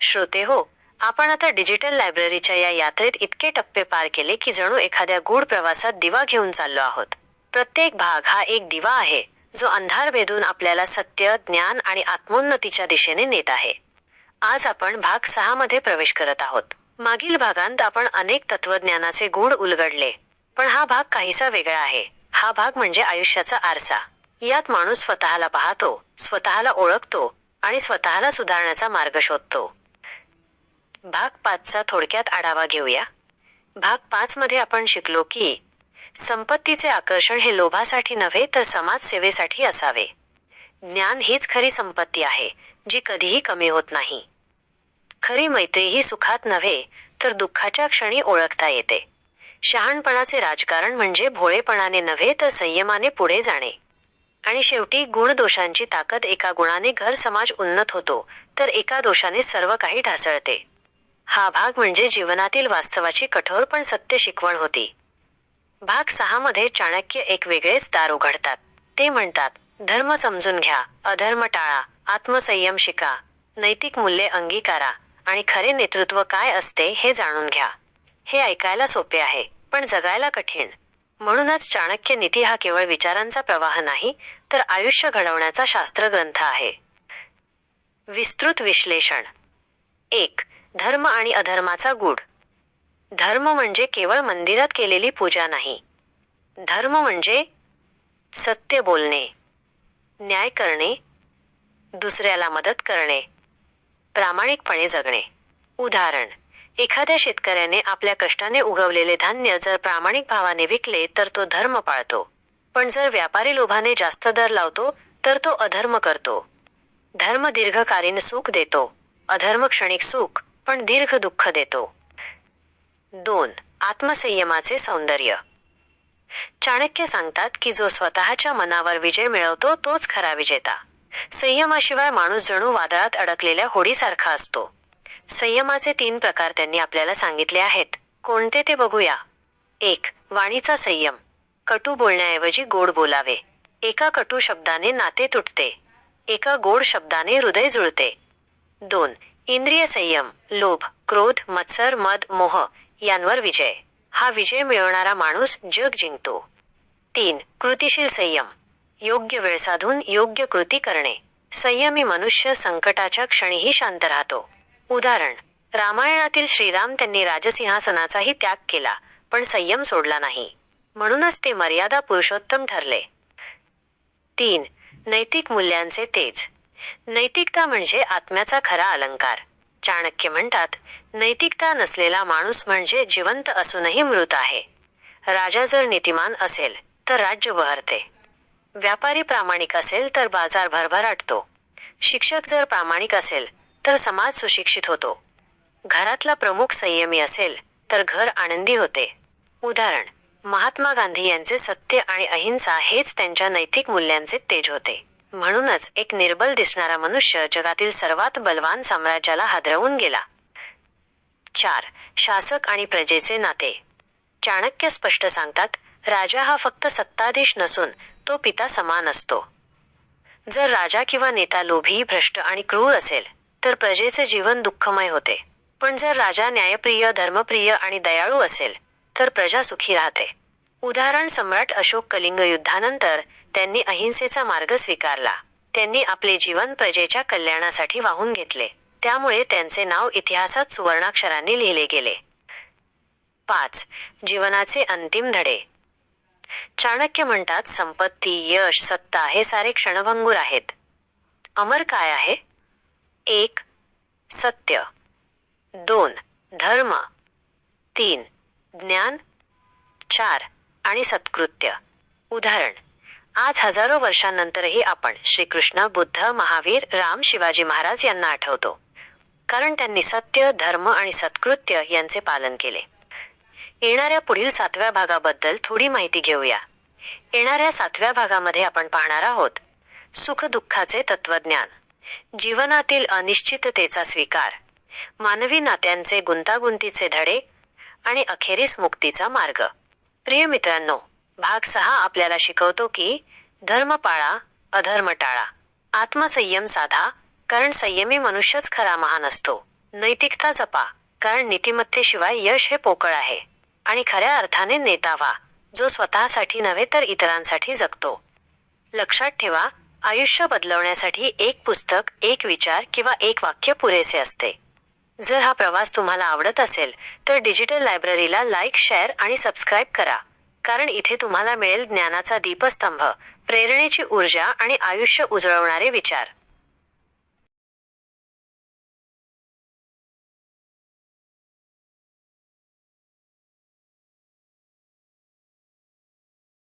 श्रोते हो आपण आता डिजिटल लायब्ररीच्या या यात्रेत इतके टप्पे पार केले की जणू एखाद्या गूढ प्रवासात दिवा घेऊन चाललो आहोत. प्रत्येक भाग हा एक दिवा आहे जो अंधार भेदून आपल्याला सत्य ज्ञान आणि आत्मोन्नतीच्या दिशेने नेत आहे. आज आपण भाग सहा मध्ये प्रवेश करत आहोत. मागील भागांत आपण अनेक तत्वज्ञानाचे गूढ उलगडले पण हा भाग काहीसा वेगळा आहे. हा भाग म्हणजे आयुष्याचा आरसा. यात माणूस स्वतःला पाहतो स्वतःला ओळखतो आणि स्वतःला सुधारण्याचा मार्ग शोधतो. भाग पाचचा थोडक्यात आढावा घेऊया. भाग पाच मध्ये आपण शिकलो की संपत्तीचे आकर्षण हे लोभासाठी नव्हे तर समाजसेवेसाठी असावे. ज्ञान हीच खरी संपत्ती आहे जी कधीही कमी होत नाही. खरी मैत्री ही सुखात नव्हे तर दुःखाच्या क्षणी ओळखता येते. शहाणपणाचे राजकारण म्हणजे भोळेपणाने नव्हे तर संयमाने पुढे जाणे. आणि शेवटी गुणदोषांची ताकद एका गुणाने घर समाज उन्नत होतो तर एका दोषाने सर्व काही ढासळते. हा भाग म्हणजे जीवनातील वास्तवाची कठोर पण सत्य शिकवण होती. भाग सहा मध्ये चाणक्य एक वेगळेच दार उघडतात. ते म्हणतात धर्म समजून घ्या अधर्म टाळा आत्मसंयम शिका नैतिक मूल्ये अंगीकारा आणि खरे नेतृत्व काय असते हे जाणून घ्या. हे ऐकायला सोपे आहे पण जगायला कठीण. म्हणूनच चाणक्य नीती हा केवळ विचारांचा प्रवाह नाही तर आयुष्य घडवण्याचा शास्त्रग्रंथ आहे. विस्तृत विश्लेषण. एक धर्म आणि अधर्माचा गूढ. धर्म म्हणजे केवळ मंदिरात केलेली पूजा नाही. धर्म म्हणजे सत्य बोलणे न्याय करणे दुसऱ्याला मदत करणे प्रामाणिकपणे जगणे. उदाहरण एखाद्या शेतकऱ्याने आपल्या कष्टाने उगवलेले धान्य जर प्रामाणिक भावाने विकले तर तो धर्म पाळतो. पण जर व्यापारी लोभाने जास्त दर लावतो तर तो अधर्म करतो. धर्म दीर्घकालीन सुख देतो. अधर्म क्षणिक सुख पण दीर्घ दुःख देतो. दोन आत्मसंयमाचे सौंदर्य. चाणक्य सांगतात की जो स्वतःच्या मनावर विजय मिळवतो तोच खरा विजेता. संयमाशिवाय माणूस जणू वादळात अडकलेल्या होडीसारखा असतो. संयमाचे तीन प्रकार त्यांनी आपल्याला सांगितले आहेत. कोणते ते बघूया. एक वाणीचा संयम. कटू बोलण्याऐवजी गोड बोलावे. एका कटू शब्दाने नाते तुटते. एका गोड शब्दाने हृदय जुळते. दोन इंद्रिय संयम लोभ क्रोध मत्सर मद मोह यांवर विजय. हा विजय मिळवणारा माणूस जग जिंकतो. तीन कृतिशील संयम. योग्य वेळ साधून योग्य कृती करणे. संयमी मनुष्य संकटाच्या क्षणीही शांत राहतो. उदाहरण रामायणातील श्रीराम त्यांनी राजसिंहासनाचाही त्याग केला पण संयम सोडला नाही. म्हणूनच ते मर्यादा पुरुषोत्तम ठरले. तीन नैतिक मूल्यांचे तेज. नैतिकता म्हणजे आत्म्याचा खरा अलंकार. चाणक्य म्हणतात नैतिकता नसलेला माणूस म्हणजे जिवंत असूनही मृत आहे. राजा जर नीतिमान असेल तर राज्य बहरते. व्यापारी प्रामाणिक असेल तर बाजार भरभराटतो. शिक्षक जर प्रामाणिक असेल तर समाज सुशिक्षित होतो. घरातला प्रमुख संयमी असेल तर घर आनंदी होते. उदाहरण महात्मा गांधी यांचे सत्य आणि अहिंसा हेच त्यांच्या नैतिक मूल्यांचे तेज होते. म्हणूनच एक निर्बल दिसणारा मनुष्य जगातील सर्वात बलवान साम्राज्याला हादरवून गेला. चार. शासक आणि प्रजेचे नाते. चाणक्य स्पष्ट सांगतात राजा हा फक्त सत्ताधीश नसून तो पिता समान असतो. जर राजा किंवा नेता लोभी भ्रष्ट आणि क्रूर असेल तर प्रजेचे जीवन दुःखमय होते. पण जर राजा न्यायप्रिय धर्मप्रिय आणि दयाळू असेल तर प्रजा सुखी राहते. उदाहरण सम्राट अशोक कलिंग युद्धानंतर त्यांनी अहिंसेचा मार्ग स्वीकारला. त्यांनी आपले जीवन प्रजेच्या कल्याणासाठी वाहून घेतले. त्यामुळे त्यांचे नाव इतिहासात सुवर्णाक्षरांनी लिहिले गेले. पाच. जीवनाचे अंतिम धडे. चाणक्य म्हणतात संपत्ती यश सत्ता हे सारे क्षणभंगूर आहेत. अमर काय आहे? एक. सत्य. दोन. धर्म. तीन. ज्ञान. चार. आणि सत्कृत्य. उदाहरण. आज हजारो वर्षांनंतरही आपण श्रीकृष्ण बुद्ध महावीर राम शिवाजी महाराज यांना आठवतो. कारण त्यांनी सत्य धर्म आणि सत्कृत्य यांचे पालन केले. येणाऱ्या पुढील सातव्या भागाबद्दल थोडी माहिती घेऊया. येणाऱ्या सातव्या भागामध्ये आपण पाहणार आहोत सुख दुःखाचे तत्वज्ञान जीवनातील अनिश्चिततेचा स्वीकार मानवी नात्यांचे गुंतागुंतीचे धडे आणि अखेरीस मुक्तीचा मार्ग. प्रिय मित्रांनो भाग सहा आपल्याला शिकवतो की धर्म पाळा अधर्म टाळा. आत्मसंयम साधा कारण संयमी मनुष्यच खरा महान असतो. नैतिकता जपा कारण नीतिमत्तेशिवाय यश हे पोकळ आहे. आणि खऱ्या अर्थाने नेता व्हा जो स्वतःसाठी नव्हे तर इतरांसाठी जगतो. लक्षात ठेवा आयुष्य बदलवण्यासाठी एक पुस्तक एक विचार किंवा एक वाक्य पुरेसे असते. जर हा प्रवास तुम्हाला आवडत असेल तर डिजिटल लायब्ररीला लाईक शेअर आणि सबस्क्राईब करा. कारण इथे तुम्हाला मिळेल ज्ञानाचा दीपस्तंभ प्रेरणेची ऊर्जा आणि आयुष्य उजळवणारे विचार.